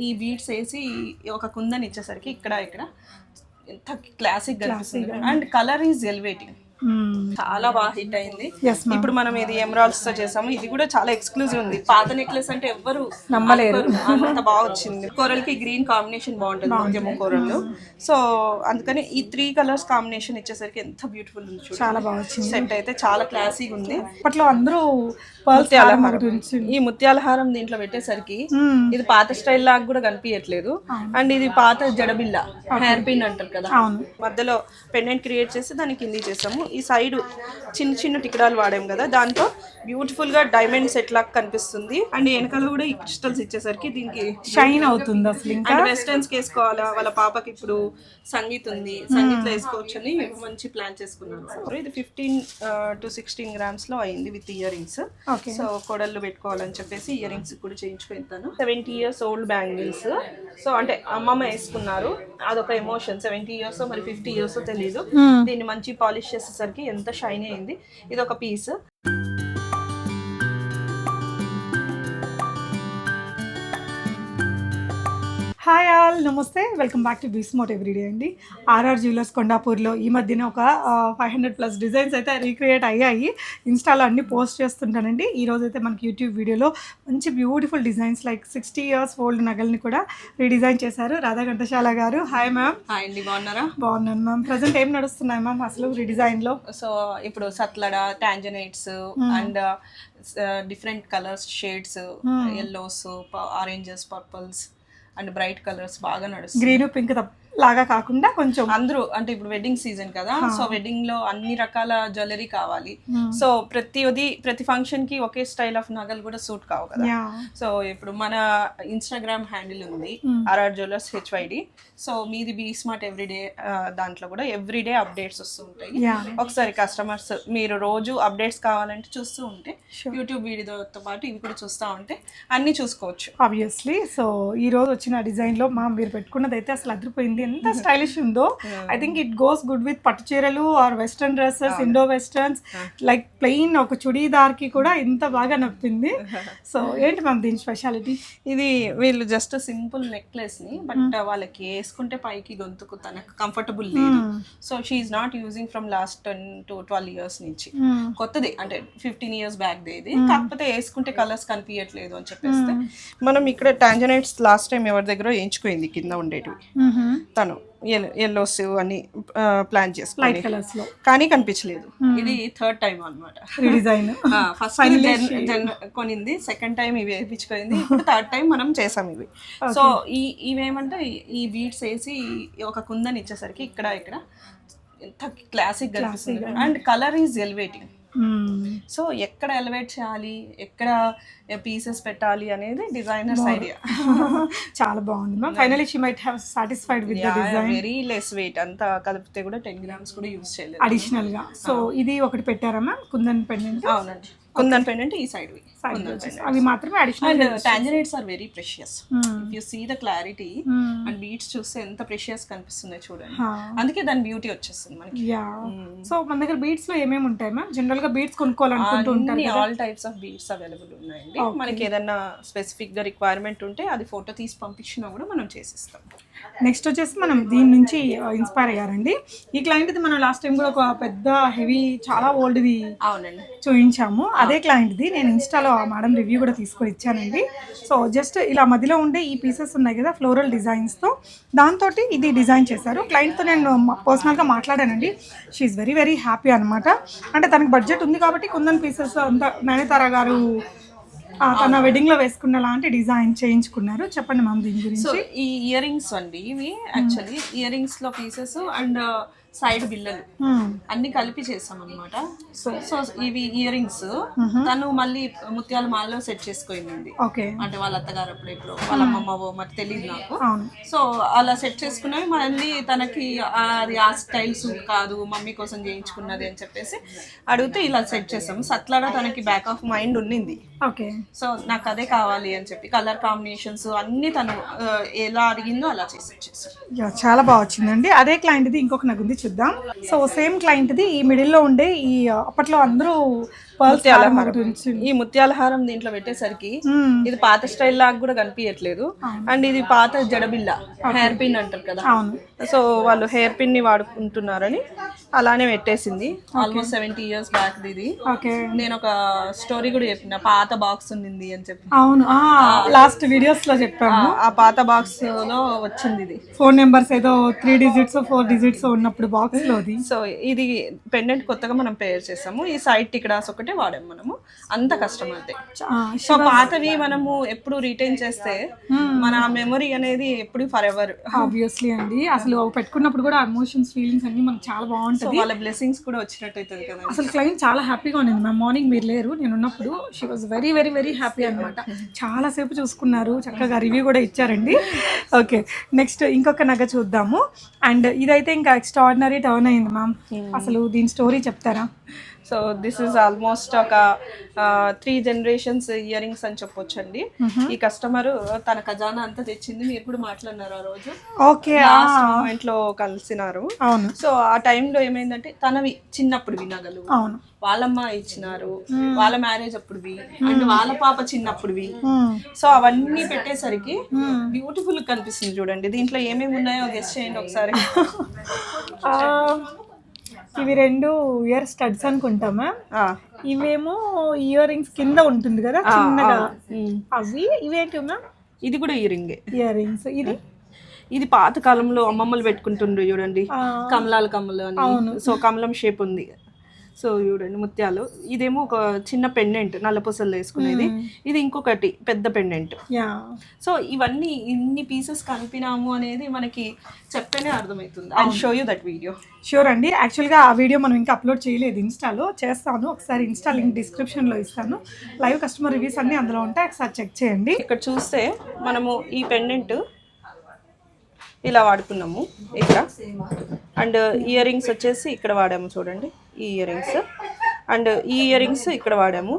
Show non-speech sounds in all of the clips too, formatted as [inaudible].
ఈ బీడ్స్ వేసి ఒక కుందని ఇచ్చేసరికి ఇక్కడ ఇక్కడ ఎంత క్లాసిక్ కనిపిస్తుంది. అండ్. కలర్ ఈజ్ ఎలివేటింగ్ చాలా బాగా హిట్ అయింది. ఇప్పుడు మనం ఇది ఎమరాల్డ్స్తో చేసాము. ఇది కూడా చాలా ఎక్స్క్లూజివ్ ఉంది. పాత నెక్లెస్ అంటే ఎవ్వరు నమ్మలేరు. అంత బాగా వచ్చింది. కూరల్కి గ్రీన్ కాంబినేషన్ బాగుంటుంది ముత్యము కూరలు. సో అందుకని ఈ త్రీ కలర్స్ కాంబినేషన్ ఇచ్చేసరికి ఎంత బ్యూటిఫుల్ ఉంది చాలా బాగా వచ్చింది. సెట్ అయితే చాలా క్లాసీగా ఉంది. అప్పట్లో అందరూ ఈ ముత్యాల హారం దీంట్లో పెట్టేసరికి. ఇది పాత స్టైల్ లాగా కూడా కనిపించట్లేదు. అండ్ ఇది పాత జడబిల్ల హెయిర్ పిన్ అంటారు కదా. మధ్యలో పెండెంట్ క్రియేట్ చేసి దాన్ని కింది చేసాము ఈ సైడ్ చిన్న చిన్న టికడాలు వాడాం కదా దాంతో బ్యూటిఫుల్గా డైమండ్ సెట్ లాగా కనిపిస్తుంది. అండ్ వెనకాల కూడా ఈ క్రిస్టల్స్ ఇచ్చేసరికి దీనికి షైన్ అవుతుంది అసలు ఇంకా. అండ్ వెస్టర్న్స్ వేసుకోవాలా? వాళ్ళ పాపకి ఇప్పుడు సంగీత్ ఉంది. సంగీత్లో వేసుకోవచ్చు అని మంచి ప్లాన్ చేసుకున్నాను. ఇది ఫిఫ్టీన్ టు సిక్స్టీన్ గ్రామ్స్లో అయింది విత్ ఇయర్ రింగ్స్ సో కోడళ్ళు పెట్టుకోవాలని చెప్పేసి ఇయర్ రింగ్స్ కూడా చేయించుకుంటాను seventy years old bangles so అంటే అమ్మమ్మ వేసుకున్నారు. అదొక ఎమోషన్ సెవెంటీ ఇయర్స్ మరి ఫిఫ్టీ ఇయర్స్ తెలియదు దీన్ని మంచి పాలిష్ చేసేసరికి ఎంత షైన్ అయింది. ఇది ఒక పీస్ హాయ్ ఆల్ నమస్తే. Welcome back to be smart everyday అండి. ఆర్ఆర్ జ్యువెలర్స్ కొండాపూర్లో ఈ మధ్యన ఒక ఫైవ్ హండ్రెడ్ ప్లస్ డిజైన్స్ అయితే రీక్రియేట్ అయ్యాయి. ఇన్స్టాలో అన్ని పోస్ట్ చేస్తుంటానండి. ఈ రోజు అయితే మనకి యూట్యూబ్ వీడియోలో మంచి beautiful designs like sixty years old నగల్ని కూడా రీడిజైన్ చేశారు. రాధా ఘంటశాల గారు. హాయ్ మ్యామ్ హాయ్ అండి బాగున్నారా? బాగున్నాను మ్యామ్ ప్రజెంట్ ఏం నడుస్తున్నాయి మ్యామ్ అసలు రీడిజైన్లో సో ఇప్పుడు సత్లడ tanzanites and different colours shades yellows oranges purples and bright colours బాగా నడుస్తుంది. గ్రీన్ పింక్ లాగా కాకుండా కొంచెం అందరూ అంటే ఇప్పుడు వెడ్డింగ్ సీజన్ కదా సో వెడ్డింగ్లో అన్ని రకాల జ్యువెలరీ కావాలి. సో ప్రతిది ప్రతి ఫంక్షన్కి ఒకే స్టైల్ ఆఫ్ నగలు కూడా సూట్ కావు కదా. సో ఇప్పుడు మన ఇన్స్టాగ్రామ్ హ్యాండిల్ ఉంది ఆర్ఆర్ జ్యువెలర్స్ హెచ్వైడి సో మీది బీ స్మార్ట్ ఎవ్రీడే దాంట్లో కూడా ఎవ్రీడే అప్డేట్స్ వస్తూ ఉంటాయి. ఒకసారి కస్టమర్స్ మీరు రోజు అప్డేట్స్ కావాలంటే చూస్తూ ఉంటే యూట్యూబ్ వీడియోతో పాటు ఇవి కూడా చూస్తూ ఉంటే అన్ని చూసుకోవచ్చు. ఆబ్వియస్లీ సో ఈ రోజు వచ్చిన డిజైన్లో మా మీరు పెట్టుకున్నది అయితే అసలు అదిరిపోయింది. ఎంత [laughs] స్టైలిష్ ఉందో. I think it goes good with పట్టు చీరలు or western dresses Indo westerns like plain ఒక చుడీదార్కి కూడా ఇంత బాగా నప్పింది. [laughs] సో ఏంటి మ్యామ్ దీని స్పెషాలిటీ ఇది వీళ్ళు జస్ట్ సింపుల్ నెక్లెస్ని బట్ వాళ్ళకి వేసుకుంటే పైకి గొంతుకు తనకు కంఫర్టబుల్ లేదు. So she's not using from last ten to twelve years నుంచి. కొత్తది అంటే ఫిఫ్టీన్ ఇయర్స్ బ్యాక్ ఇది. కాకపోతే వేసుకుంటే కలర్స్ కనిపించట్లేదు అని చెప్పేస్తే. మనం ఇక్కడ టాంజనైట్స్ లాస్ట్ టైం ఎవరి దగ్గర వేయించుకోయింది కింద ఉండేటివి. తను ఎల్లోస్ అని ప్లాన్ చేసుకుని. లైట్ కలర్స్లో. కానీ కనిపించలేదు. ఇది థర్డ్ టైం అన్నమాట. Redesign first [laughs] కొనింది. సెకండ్ టైం ఇవి వేయించుకుంది. ఇప్పుడు థర్డ్ టైం మనం చేసాం ఇవి. సో ఈ ఇవేమంటే ఈ బీడ్స్ వేసి ఒక కుందని ఇచ్చేసరికి ఇక్కడ ఇక్కడ ఎంత classic and. Colour is elevating so ఎక్కడ ఎలివేట్ చేయాలి? ఎక్కడ పీసెస్ పెట్టాలి అనేది డిజైనర్స్ ఐడియా [laughs] చాలా బాగుంది ma'am finally she might have satisfied with the design very less weight అంతా కలిపితే కూడా టెన్ గ్రామ్స్ కూడా యూస్ చేయలేదు. అడిషనల్గా. సో ఇది ఒకటి పెట్టారా మ్యామ్ కుందన్ పెండెంట్ అవునండి. కుందన్ పెండెంట్ ఈ సైడ్ పెండెంట్ అవి మాత్రమే additional and tanzanites are very precious if you see the clarity and beads చూస్తే ఎంత ప్రెషియస్ కనిపిస్తున్నాయి చూడండి. అందుకే దాని బ్యూటీ వచ్చేస్తుంది మనకి. సో మన దగ్గర బీట్స్లో ఏమేమి ఉంటాయి మ్యామ్ జనరల్గా బీట్స్ కొనుక్కోవాలనుకుంటూ ఉంటారు all types of beads available ఉన్నాయండి. మనకి ఏదైనా స్పెసిఫిక్గా రిక్వైర్మెంట్ ఉంటే అది ఫోటో తీసి పంపించినా కూడా మనం చేసిస్తాం. నెక్స్ట్ వచ్చేసి మనం దీని నుంచి ఇన్స్పైర్ అయ్యారండి. ఈ క్లయింట్ మనం లాస్ట్ టైం కూడా ఒక పెద్ద హెవీ చాలా ఓల్డ్ది అవునండి. చూపించాము అదే క్లయింట్ది నేను ఇన్స్టాలో మేడం రివ్యూ కూడా తీసుకొని ఇచ్చానండి. సో జస్ట్ ఇలా మధ్యలో ఉండే ఈ పీసెస్ ఉన్నాయి కదా ఫ్లోరల్ డిజైన్స్తో దాంతో ఇది డిజైన్ చేశారు. క్లయింట్తో నేను పర్సనల్గా మాట్లాడానండి. షీఈ్ వెరీ వెరీ హ్యాపీ అనమాట అంటే తనకి బడ్జెట్ ఉంది కాబట్టి కుందన్ పీసెస్ అంతా నయనతార గారు తన వెడ్డింగ్లో వేసుకున్న లాంటి డిజైన్ చేయించుకున్నారు. చెప్పండి మ్యామ్ దీని గురించి. సో ఈ ఇయర్ రింగ్స్ అండి ఇవి యాక్చువల్లీ ఇయర్ రింగ్స్లో పీసెస్ అండ్ సైడ్ బిల్లలు. అన్ని కలిపి చేసాం అనమాట సో సో ఇవి ఇయర్ రింగ్స్ తను మళ్ళీ ముత్యాల మాలలో సెట్ చేసుకుంది ఓకే. అంటే వాళ్ళ అత్తగారు అప్పుడు ఇప్పుడు వాళ్ళ అమ్మమ్మవో మరి తెలియదు నాకు. సో అలా సెట్ చేసుకున్నవి మళ్ళీ తనకి ఆ- అది ఆ స్టైల్ సూట్ కాదు మమ్మీ కోసం చేయించుకున్నది అని చెప్పేసి అడిగితే ఇలా సెట్ చేసాము సత్లాడ తనకి బ్యాక్ ఆఫ్ మైండ్ ఉన్నింది. ఓకే. సో నాకు అదే కావాలి అని చెప్పి కలర్ కాంబినేషన్స్ అన్ని తను ఎలా అడిగిందో అలా చేసి యా, చాలా బాగా వచ్చిందండి. అదే క్లయింట్ది ఇంకొక నాకు ఉంది. చూద్దాం. సో సేమ్ క్లయింట్ది ఈ మిడిల్లో ఉండే ఈ uh, అప్పట్లో అందరూ పర్ల్స్ ముత్యాల హారం హారం. ఒకటి ఉంచింది. ఈ ముత్యాల హారం దీంట్లో పెట్టేసరికి. ఇది పాత స్టైల్ లాగా కూడా కనిపించట్లేదు అండ్ ఇది పాత జడబిల్ల హెయిర్ పిన్ అంటారు కదా. సో వాళ్ళు హెయిర్ పిన్ని వాడుకుంటున్నారని అలానే పెట్టేసింది. ఆల్మోస్ట్ సెవెంటీ ఇయర్స్ బ్యాక్ ఇది. నేను ఒక స్టోరీ కూడా చెప్పిన పాత బాక్స్ ఉండింది అని చెప్పి. అవును. లాస్ట్ వీడియోస్లో చెప్పాము. ఆ- పాత బాక్స్లో వచ్చింది ఇది. ఫోన్ నెంబర్స్ ఏదో త్రీ డిజిట్స్ ఫోర్ డిజిట్స్ ఉన్నప్పుడు బాక్స్ లోది. సో ఇది పెండెంట్ కొత్తగా మనం పేర్ చేసాము. ఈ సైడ్ టికడాస్ ఒకటే వాడాము మనము. అంత కష్టం అంతే. సో పాతవి మనము ఎప్పుడు రిటైన్ చేస్తే మన మెమరీ అనేది ఎప్పుడు ఫర్ ఎవర్ ఆబ్వియస్లీ అండి. అసలు పెట్టుకున్నప్పుడు కూడా ఎమోషన్స్ ఫీలింగ్స్ అన్ని మనకు చాలా బాగుంటది. వాళ్ళ బ్లెస్సింగ్స్ కూడా వచ్చినట్టు అవుతుంది కదా అసలు క్లయింట్ చాలా హ్యాపీగా ఉండింది. మ్యామ్ మార్నింగ్ మీరు లేరు నేను ఉన్నప్పుడు she was very very very happy అనమాట చాలాసేపు చూసుకున్నారు. చక్కగా రివ్యూ కూడా ఇచ్చారండి. ఓకే నెక్స్ట్ ఇంకొక నగ చూద్దాము. అండ్ ఇదైతే ఇంకా ఎక్స్ట్రాడినరీ టర్న్ అయింది మ్యామ్ అసలు దీని స్టోరీ చెప్తారా? సో దిస్ ఇస్ ఆల్మోస్ట్ ఒక త్రీ జనరేషన్స్ ఇయర్ రింగ్స్ అని చెప్పొచ్చండి. ఈ కస్టమర్ తన ఖజానా అంతా తెచ్చింది మీరు కూడా మాట్లాడినారు ఆ రోజు. ఓకే లాస్ట్ మూమెంట్లో కలిసినారు. సో ఆ టైంలో ఏమైందంటే తనవి చిన్నప్పుడు నగలు అవును. వాళ్ళమ్మ ఇచ్చినారు వాళ్ళ మ్యారేజ్ అప్పుడువి అండ్ వాళ్ళ పాప చిన్నప్పుడువి. సో అవన్నీ పెట్టేసరికి బ్యూటిఫుల్ కనిపిస్తుంది చూడండి. దీంట్లో ఏమేమి ఉన్నాయో గెస్ట్ చేయండి ఒకసారి. [laughs] ఇవి రెండు ఇయర్ స్టడ్స్ అనుకుంటా మ్యామ్ ఇవేమో ఇయర్ రింగ్స్ కింద ఉంటుంది కదా చిన్నగా. అవి ఇవేంటి మ్యామ్ ఇది కూడా ఈ రింగే ఇయర్ రింగ్స్ ఇది? ఇది పాత కాలంలో అమ్మమ్మలు పెట్టుకుంటుండ్రు చూడండి. కమలాల కమలు అని. సో కమలం షేప్ ఉంది. సో చూడండి ముత్యాలు. ఇదేమో ఒక చిన్న పెండెంట్ నల్లపూసలు వేసుకునేది. ఇది ఇంకొకటి పెద్ద పెండెంట్. యా. సో ఇవన్నీ ఇన్ని పీసెస్ కలిపినాము అనేది మనకి చెప్తేనే అర్థమవుతుంది. I show you that video sure అండి. యాక్చువల్గా ఆ వీడియో మనం ఇంకా అప్లోడ్ చేయలేదు ఇన్స్టాలో చేస్తాను. ఒకసారి ఇన్స్టా లింక్ డిస్క్రిప్షన్లో ఇస్తాను. లైవ్ కస్టమర్ రివ్యూస్ అన్నీ అందులో ఉంటాయి. ఒకసారి చెక్ చేయండి. ఇక్కడ చూస్తే మనము ఈ పెండెంట్ ఇలా వాడుకున్నాము ఇక్కడ. అండ్ ఇయర్ రింగ్స్ వచ్చేసి ఇక్కడ వాడాము చూడండి ఈ ఇయర్ రింగ్స్ అండ్ ఈ ఇయర్ రింగ్స్ ఇక్కడ వాడాము.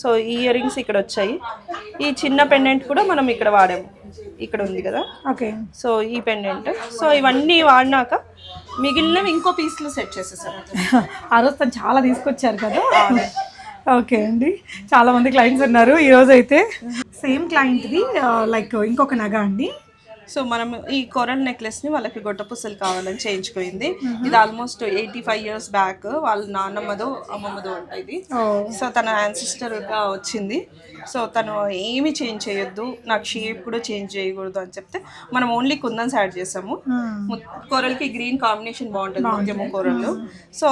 సో ఈ ఇయర్ రింగ్స్ ఇక్కడ వచ్చాయి. ఈ చిన్న పెండెంట్ కూడా మనం ఇక్కడ వాడాము. ఇక్కడ ఉంది కదా? ఓకే. సో ఈ పెండెంట్. సో ఇవన్నీ వాడినాక మిగిలినవి ఇంకో పీస్లో సెట్ చేసేసారు ఆ రోజు చాలా తీసుకొచ్చారు కదా? ఓకే అండి. చాలా మంది క్లయింట్స్ ఉన్నారు ఈ రోజు అయితే సేమ్ క్లయింట్ది లైక్ ఇంకొక నగ అండి. సో మనం ఈ కొరల్ నెక్లెస్ని వాళ్ళకి గొట్టపుసలు కావాలని చేయించుకుంది. ఇది almost eighty five years back వాళ్ళ నాన్నమ్మదో అమ్మమ్మదో అంట ఇది. సో తన ancestor గా వచ్చింది. సో తను ఏమి చేంజ్ చేయొద్దు నాకు షేప్ కూడా చేంజ్ చేయకూడదు అని చెప్తే మనం ఓన్లీ కుందన్స్ యాడ్ చేసాము. కూరలకి గ్రీన్ కాంబినేషన్ బాగుంటుంది ముత్యము కూరలు. సో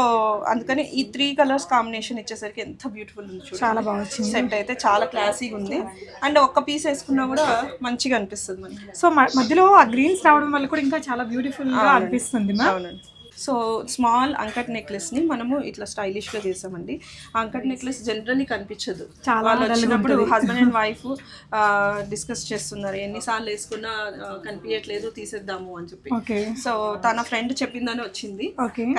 అందుకని ఈ త్రీ కలర్స్ కాంబినేషన్ ఇచ్చేసరికి ఎంత బ్యూటిఫుల్ ఉంది చాలా బాగా వచ్చింది. సెట్ అయితే చాలా క్లాసీగా ఉంది. అండ్ ఒక్క పీస్ వేసుకున్నా కూడా మంచిగా అనిపిస్తుంది మనకి. సో మధ్యలో ఆ గ్రీన్స్ రావడం వల్ల కూడా ఇంకా చాలా బ్యూటిఫుల్గా అనిపిస్తుంది మ్యామ్. సో స్మాల్ అంకట్ నెక్లెస్ని మనము ఇట్లా స్టైలిష్గా చేసామండి అంకట్ నెక్లెస్ జనరల్లీ కనిపించదు. చాలా వచ్చినప్పుడు హస్బెండ్ అండ్ [laughs] వైఫ్ డిస్కస్ చేస్తున్నారు. ఎన్నిసార్లు వేసుకున్నా కనిపించట్లేదు తీసేద్దాము అని చెప్పి. సో తన ఫ్రెండ్ చెప్పిందని వచ్చింది.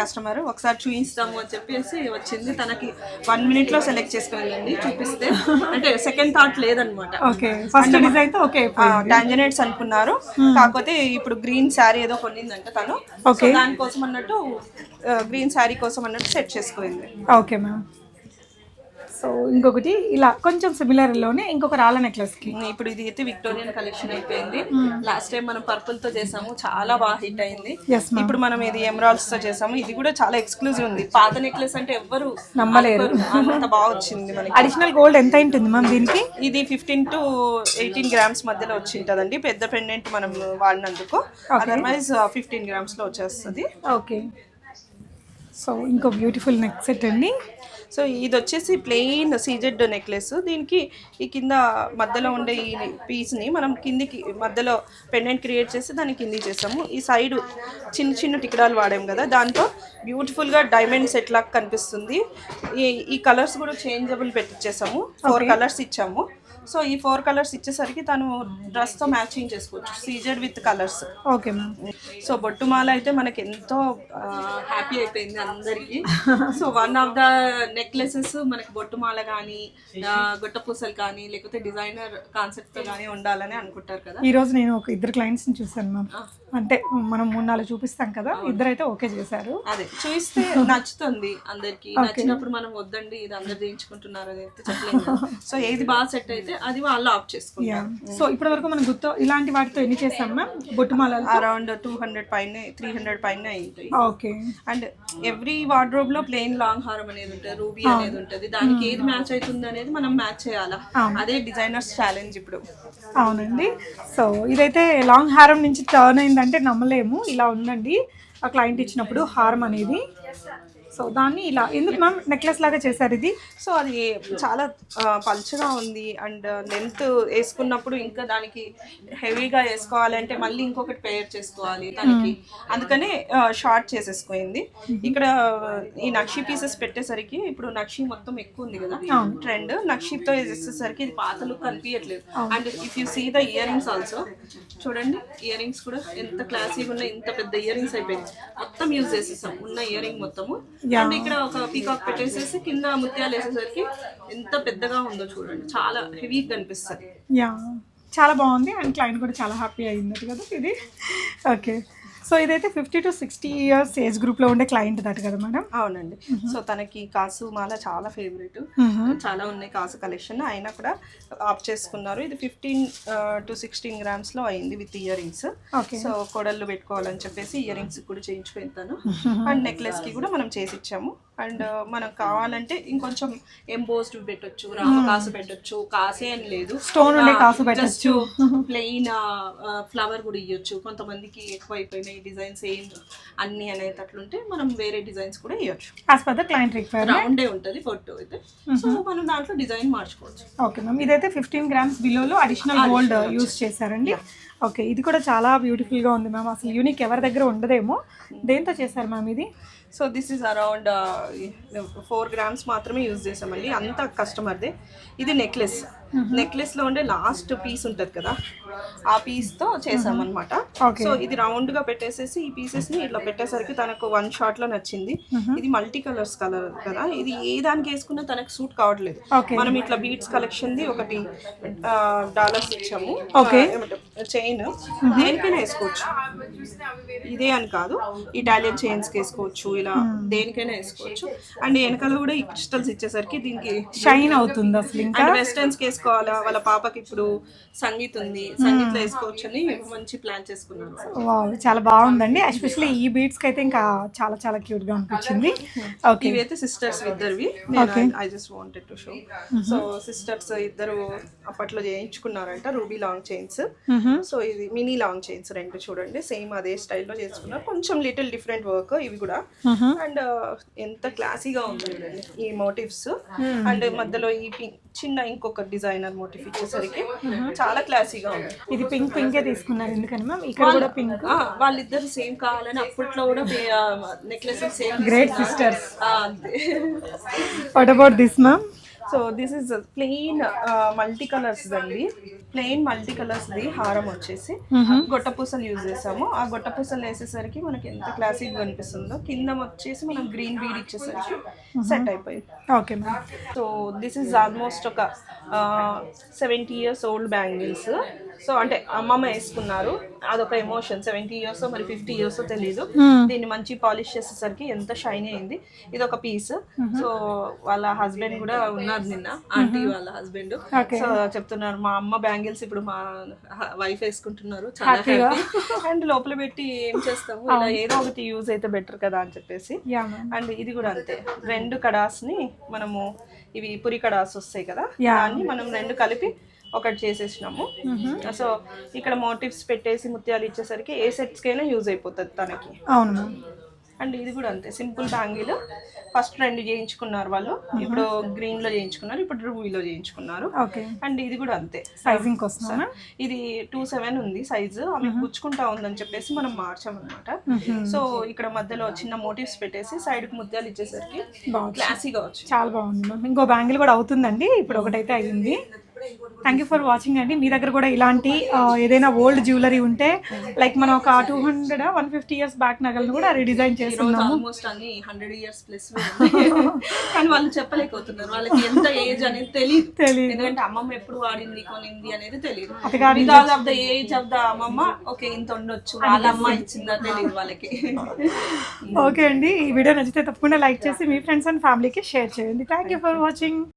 కస్టమర్ ఒకసారి చూపిస్తాము అని చెప్పేసి వచ్చింది. తనకి వన్ మినిట్లో సెలెక్ట్ చేసుకోవాలండి చూపిస్తే. [laughs] అంటే సెకండ్ థాట్ లేదనమాట. ఓకే. ఫస్ట్ డిజైన్తో ఓకే టాంజనేట్స్ అనుకున్నారు. కాకపోతే ఇప్పుడు గ్రీన్ శారీ ఏదో కొనిందంట తను. దానికోసం అన్నట్టు గ్రీన్ శారీ కోసం అన్నట్టు సెట్ చేసుకోయింది. Okay ma'am. సో ఇంకొకటి ఇలా కొంచెం సిమిలర్లోనే ఇంకొక రాళ్ళ నెక్లెస్కి. ఇప్పుడు ఇది అయితే విక్టోరియన్ కలెక్షన్ అయిపోయింది. లాస్ట్ టైం మనం పర్పుల్తో చేసాము చాలా బాగా హిట్ అయింది. ఇప్పుడు మనం ఇది ఎమరాల్డ్స్తో చేసాము. ఇది కూడా చాలా ఎక్స్క్లూజివ్ ఉంది. పాత నెక్లెస్ అంటే ఎవ్వరు నమ్మలేరు. అంత బాగా వచ్చింది మనకి. అడిషనల్ గోల్డ్ ఎంత ఉంటుంది మ్యామ్ దీనికి? ఇది ఫిఫ్టీన్ టు ఎయిటీన్ గ్రామ్స్ మధ్యలో వచ్చి ఉంటుందండి పెద్ద పెండెంట్ మనం వాడినందుకు. అదర్వైజ్ ఫిఫ్టీన్ గ్రామ్స్లో వచ్చేస్తుంది. ఓకే సో ఇంకో బ్యూటిఫుల్ నెక్ సెట్ అండి. సో ఇది వచ్చేసి ప్లెయిన్ సీజెడ్ నెక్లెస్ దీనికి ఈ కింద మధ్యలో ఉండే ఈ పీస్ని మనం కిందికి మధ్యలో పెండెంట్ క్రియేట్ చేసి దాన్ని కిందికి చేసాము ఈ సైడ్ చిన్న చిన్న టికడాలు వాడాం కదా దాంతో బ్యూటిఫుల్గా డైమండ్ సెట్ లాగా కనిపిస్తుంది. ఈ ఈ కలర్స్ కూడా చేంజబుల్ పెట్టించేసాము ఫోర్ కలర్స్ ఇచ్చాము. సో ఈ ఫోర్ కలర్స్ ఇచ్చేసరికి తను డ్రెస్తో మ్యాచింగ్ చేసుకోవచ్చు. CZ with colours. Okay ma'am. So బొట్టుమాల అయితే మనకి ఎంతో హ్యాపీ అయిపోయింది అందరికి. So one of the necklaces మనకి బొట్టుమాల కానీ గుట్టపూసలు కానీ లేకపోతే డిజైనర్ కాన్సెప్ట్తో కానీ ఉండాలని అనుకుంటారు కదా. ఈ రోజు నేను ఒక ఇద్దరు క్లయింట్స్ని చూసాను మ్యామ్. అంటే మనం మూడు నాలుగు చూపిస్తాం కదా ఇద్దరైతే ఓకే చేశారు. అదే చూస్తే [laughs] నచ్చుతుంది అందరికి. నచ్చినప్పుడు మనం వద్దండి ఇది అందరు చేయించుకుంటున్నారు అని కదా. [laughs] సో ఏది బాగా సెట్ అయితే అది వాళ్ళు ఆప్ చేసుకుంటారు సో ఇప్పటి వరకు మనం గుర్తు ఇలాంటి వాటితో ఎన్ని చేస్తాం మ్యామ్? బొట్టుమాలలు? అరౌండ్ టూ హండ్రెడ్ పైన త్రీ హండ్రెడ్ పైన ఓకే అండ్ ఎవ్రీ వార్డ్రోబ్లో ప్లెయిన్ లాంగ్ హారం అనేది ఉంటుంది రూబీ అనేది ఉంటుంది. దానికి ఏది మ్యాచ్ అవుతుంది అనేది మనం మ్యాచ్ చేయాలా? అదే డిజైనర్స్ ఛాలెంజ్ ఇప్పుడు. అవునండి. సో ఇదైతే లాంగ్ హారం నుంచి టర్న్ అయిందంటే నమ్మలేము. ఇలా ఉందండి. ఆ క్లయింట్ ఇచ్చినప్పుడు హారం అనేది సో దాన్ని ఇలా ఎందుకు మ్యామ్ నెక్లెస్ లాగా చేశారు ఇది? సో అది చాలా పల్చగా ఉంది అండ్ లెంత్ వేసుకున్నప్పుడు ఇంకా దానికి హెవీగా వేసుకోవాలంటే మళ్ళీ ఇంకొకటి పేర్ చేసుకోవాలి దానికి. అందుకనే షార్ట్ చేసేసుకోయింది ఇక్కడ ఈ నక్షి పీసెస్ పెట్టేసరికి ఇప్పుడు నక్షి మొత్తం ఎక్కువ ఉంది కదా? ట్రెండ్ నక్షితో వేసేసరికి ఇది పాత లుక్ కనిపించట్లేదు and if you see the earrings also చూడండి ఇయర్ రింగ్స్ కూడా ఎంత క్లాసీగా ఉన్నాయి ఇంత పెద్ద ఇయర్ రింగ్స్ అయిపోయింది మొత్తం యూజ్ చేసేసాం. ఉన్న ఇయర్ రింగ్ మొత్తము. అండ్ ఇక్కడ ఒక పీకాక్ పెట్టేసేసి కింద ముత్యాలు వేసేసరికి ఎంత పెద్దగా ఉందో చూడండి. చాలా హెవీగా కనిపిస్తుంది. యా చాలా బాగుంది. అండ్ క్లయింట్ కూడా చాలా హ్యాపీ అయింది కదా ఇది. ఓకే సో ఇదైతే fifty to sixty years age గ్రూప్లో ఉండే క్లయింట్ దట్ కదా మేడం అవునండి. సో తనకి కాసు మాల చాలా ఫేవరెట్ చాలా ఉన్నాయి కాసు కలెక్షన్ అయినా కూడా ఆప్ చేసుకున్నారు. ఇది ఫిఫ్టీన్ టు సిక్స్టీన్ గ్రామ్స్లో అయింది విత్ ఇయర్ రింగ్స్ సో కొడళ్ళు పెట్టుకోవాలని చెప్పేసి ఇయర్ రింగ్స్ కూడా చేయించుకుంటాను అండ్ నెక్లెస్కి కూడా మనం చేసి ఇచ్చాము అండ్ మనకు కావాలంటే ఇంకొంచెం ఎంబోస్డ్ పెట్టొచ్చు రామ కాసు పెట్టొచ్చు కాసే అని లేదు. ఉండే కాసు పెట్టొచ్చు. ప్లెయిన్ ఫ్లవర్ కూడా ఇవ్వచ్చు కొంతమందికి ఎక్కువ అయిపోయినాయి డిజైన్స్ ఏం అన్ని అనేటట్లుంటే మనం వేరే డిజైన్స్ కూడా ఇవ్వచ్చు as per the client requirement రౌండే ఉంటుంది ఫోటో అయితే. సో మనం దాంట్లో డిజైన్ మార్చుకోవచ్చు. ఓకే మ్యామ్ ఇదైతే ఫిఫ్టీన్ గ్రామ్స్ బిలోలో అడిషనల్ గోల్డ్ యూస్ చేశారండి. ఓకే ఇది కూడా చాలా బ్యూటిఫుల్గా ఉంది మ్యామ్ అసలు యూనిక్ ఎవరి దగ్గర ఉండదేమో. దేంతో చేశారు మ్యామ్ ఇది? So this is around four grams మాత్రమే యూజ్ చేసామండి అంత కస్టమర్దే ఇది నెక్లెస్ నెక్లెస్లో ఉండే లాస్ట్ పీస్ ఉంటది కదా? ఆ పీస్తో చేసామన్నమాట. సో ఇది రౌండ్గా పెట్టేసేసి ఈ పీసెస్ని ఇట్లా పెట్టేసరికి తనకు వన్ షాట్లో నచ్చింది. ఇది మల్టీ కలర్స్ కలర్ కదా? ఇది ఏ దానికి వేసుకున్నా తనకు సూట్ కావట్లేదు. మనం ఇట్లా బీట్స్ కలెక్షన్ ది ఒకటి డాలర్స్ ఇచ్చాము. చైన్ దేనికైనా వేసుకోవచ్చు. ఇదే అని కాదు. ఇటాలియన్ చైన్స్కి వేసుకోవచ్చు ఇలా దేనికైనా వేసుకోవచ్చు. అండ్ వెనకాల కూడా ఈ క్రిస్టల్స్ ఇచ్చేసరికి దీనికి షైన్ అవుతుంది అసలు ఇంకా. అండ్ వెస్టర్న్స్కి వేసుకోవాలా? వాళ్ళ పాపకి ఇప్పుడు సంగీత్ ఉంది. సంగీత్లో వేసుకోవచ్చు అని మంచి ప్లాన్ చేసుకున్నాను చాలా బాగుందండి. ఎస్పెషల్లీ ఈ బీట్స్కి అయితే ఇంకా చాలా చాలా క్యూట్గా అనిపించింది. ఓకే ఇవి అయితే sisters ఇద్దరివి I just wanted to show so sisters ఇద్దరు అప్పట్లో చేయించుకున్నారంట రూబీ లాంగ్ చైన్స్ సో ఇది మినీ లాంగ్ చైన్స్ రెండు చూడండి. సేమ్ అదే స్టైల్లో చేసుకున్నారు కొంచెం లిటిల్ డిఫరెంట్ వర్క్ ఇవి కూడా. అండ్ ఎంత క్లాసీగా ఉంది చూడండి. ఈ మోటివ్స్ అండ్ మధ్యలో ఈ pink- చిన్న ఇంకొక డిజైనర్ మోటివ్ ఇచ్చేసరికి చాలా క్లాసీగా ఉంది. ఇది పింక్ పింకే తీసుకున్నారు ఎందుకని మ్యామ్ ఇక్కడ కూడా పింక్ వాళ్ళిద్దరు సేమ్ కావాలని అప్పట్లో కూడా necklace same great sisters what about this ma'am so this is plain multi colours అండి. ప్లెయిన్ మల్టీ కలర్స్ ది హారం వచ్చేసి. గొట్టపూసలు యూజ్ చేసాము. ఆ గొట్టపూసలు వేసేసరికి మనకి ఎంత క్లాసిక్ కనిపిస్తుందో కింద వచ్చేసి మనం గ్రీన్ బీడ్ ఇచ్చేసరికి సెట్ అయిపోయింది. Okay ma'am. So this is almost ఒక seventy years old bangles so అంటే అమ్మమ్మ వేసుకున్నారు. అదొక ఎమోషన్ సెవెంటీ ఇయర్స్ మరి ఫిఫ్టీ ఇయర్స్ తెలియదు దీన్ని మంచి పాలిష్ చేసేసరికి ఎంత షైనీ అయింది. ఇది ఒక పీస్ సో వాళ్ళ హస్బెండ్ కూడా ఉన్నారు నిన్న. ఆంటీ వాళ్ళ హస్బెండ్. సో చెప్తున్నారు మా అమ్మ బ్యాంగిల్స్ ఇప్పుడు మా వైఫ్ వేసుకుంటున్నారు. చాలా హ్యాపీ అండ్ లోపల పెట్టి ఏం చేస్తాము? ఇలా ఏదో ఒకటి యూజ్ అయితే బెటర్ కదా అని చెప్పేసి. అండ్ ఇది కూడా అంతే. రెండు కడాస్ని మనము ఇవి పురి కడాస్ వస్తాయి కదా. దాన్ని మనం రెండు కలిపి ఒకటి చేసేసినాము. సో ఇక్కడ మోటివ్స్ పెట్టేసి ముత్యాలు ఇచ్చేసరికి ఏ సెట్స్ కైనా యూజ్ అయిపోతుంది తనకి. అవును అండ్ ఇది కూడా అంతే. Simple bangle. ఫస్ట్ రెండు చేయించుకున్నారు వాళ్ళు. ఇప్పుడు గ్రీన్లో చేయించుకున్నారు ఇప్పుడు రూబీలో చేయించుకున్నారు. అండ్ ఇది కూడా అంతే. సైజింగ్ వస్తుందా ఇది టూ సెవెన్ ఉంది సైజు. ఆమె గుచ్చుకుంటా ఉందని చెప్పేసి మనం మార్చామన్నమాట. సో ఇక్కడ మధ్యలో చిన్న మోటివ్స్ పెట్టేసి సైడ్కి ముత్యాలు ఇచ్చేసరికి క్లాసీగా వచ్చింది. చాలా బాగుంది ఇంకో బ్యాంగిల్ కూడా అవుతుందండి. ఇప్పుడు ఒకటైతే అయ్యింది. థ్యాంక్ యూ ఫర్ వాచింగ్ అండి. మీ దగ్గర కూడా ఇలాంటి ఏదైనా ఓల్డ్ జ్యువెలరీ ఉంటే లైక్ మనం ఒక two hundred one fifty years back నగలను కూడా రీడిజైన్ చేస్తున్నాము. ఆల్మోస్ట్ అన్ని హండ్రెడ్ ఇయర్స్ ప్లస్ కానీ వాళ్ళు చెప్పలేకపోతున్నారు. వాళ్ళకి ఎంత ఏజ్ అనేది తెలియదు తెలీదు. ఎందుకంటే అమ్మమ్మ ఎప్పుడు వాడింది కొనింది అనేది తెలియదు because of the age of the అమ్మమ్మ ఓకే ఇంత ఉండొచ్చు. వాళ్ళ అమ్మ ఇచ్చిందా తెలియదు వాళ్ళకి. [laughs] ఓకే అండి. ఈ వీడియో నచ్చితే తప్పకుండా లైక్ చేసి మీ ఫ్రెండ్స్ అండ్ ఫ్యామిలీకి షేర్ చేయండి. Thank you for watching